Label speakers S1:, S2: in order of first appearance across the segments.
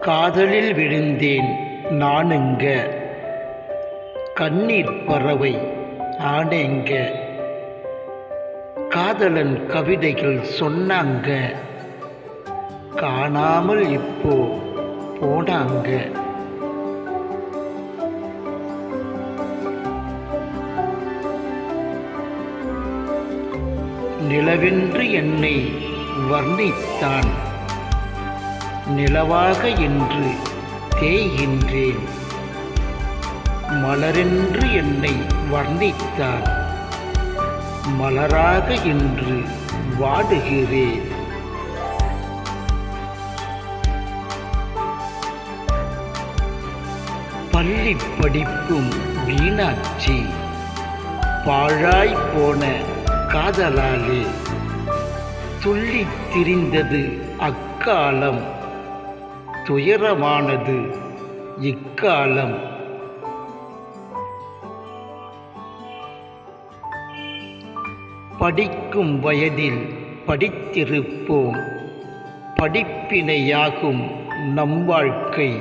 S1: காதலில் விழுந்தேன் நானுங்க. கண்ணீர் பறவை ஆனேங்க. காதலன் கவிதைகள் சொன்னாங்க. காணாமல் இப்போ போனாங்க. நிலவென்று என்னை வர்ணித்தான். நிலவாக என்று தேய்கின்றேன். மலரென்று என்னை வர்ணித்தார். மலராக என்று வாடுகிறேன். பள்ளி படிப்பும் வீணாட்சி பாழாய் போன காதலாலே. துள்ளித் திரிந்தது அக்காலம். துயரமானது இக்காலம். படிக்கும் வயதில் படித்திருப்போம். படிப்பினையாகும் நம் வாழ்க்கை.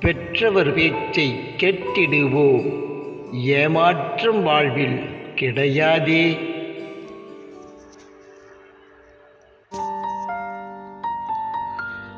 S1: பெற்றவர் பேச்சை கேட்டிடுவோம். ஏமாற்றம் வாழ்வில் கிடையாதே.